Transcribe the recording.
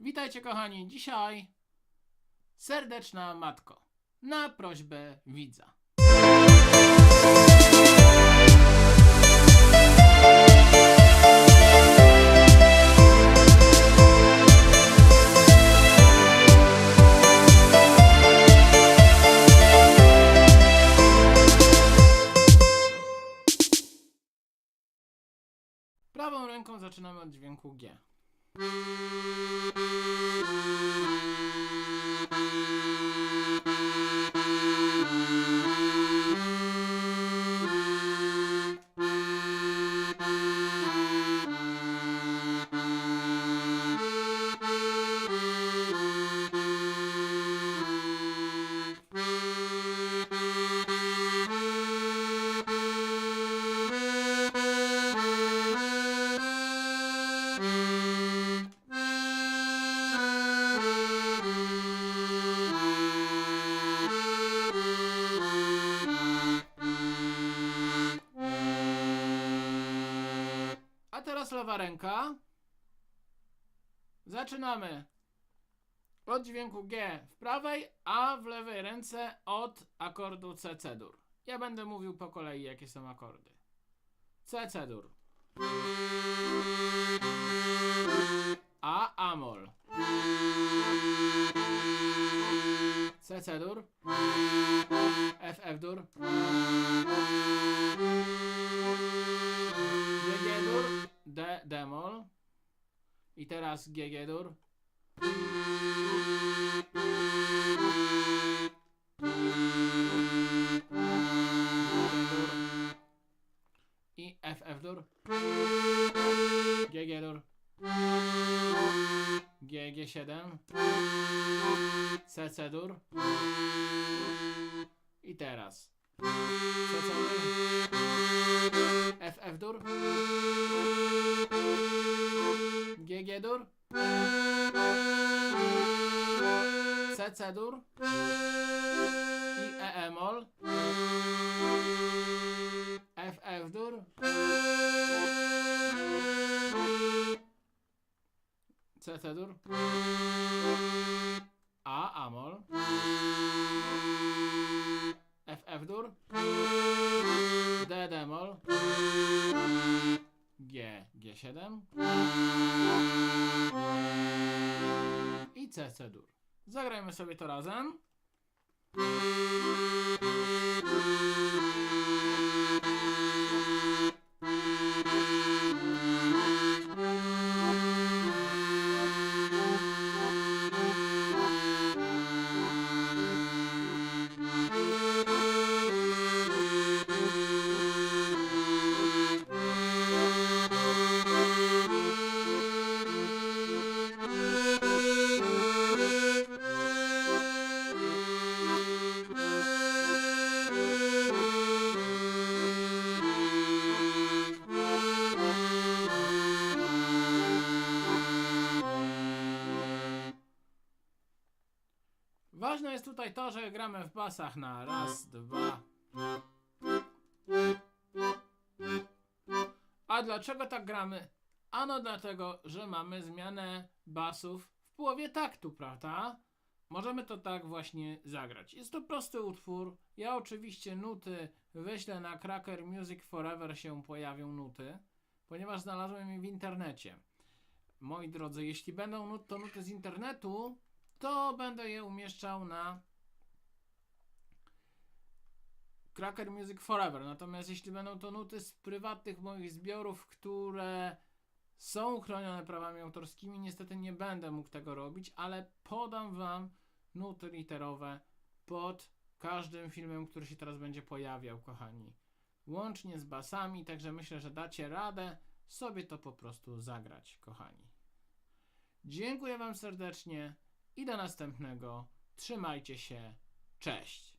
Witajcie kochani, dzisiaj serdeczna matko na prośbę widza. Prawą ręką zaczynamy od dźwięku G. A teraz lewa ręka. Zaczynamy od dźwięku G w prawej, a w lewej ręce od akordu C C-dur. Ja będę mówił po kolei, jakie są akordy. C C-dur. A Amol. C C-dur. F F-dur. G-dur, I teraz G-dur. G-dur. I F-F-dur. G-dur. G-G7. C-C-dur. I teraz C-C-dur. FF dur. GG dur. CC dur. I EE mol. FF dur. CC dur. A amol. Dur. G7 i C C dur. Zagrajmy sobie to razem. Ważne jest tutaj to, że gramy w basach na raz, dwa. A dlaczego tak gramy? Ano dlatego, że mamy zmianę basów w połowie taktu, prawda? Możemy to tak właśnie zagrać. Jest to prosty utwór. Ja oczywiście nuty wyślę na Cracker Music Forever się pojawią nuty, ponieważ znalazłem je w internecie. Moi drodzy, jeśli będą nut, to nuty z internetu, to będę je umieszczał na Cracker Music Forever. Natomiast jeśli będą to nuty z prywatnych moich zbiorów, które są chronione prawami autorskimi, niestety nie będę mógł tego robić, ale podam Wam nuty literowe pod każdym filmem, który się teraz będzie pojawiał, kochani. Łącznie z basami, także myślę, że dacie radę sobie to po prostu zagrać, kochani. Dziękuję Wam serdecznie i do następnego. Trzymajcie się. Cześć.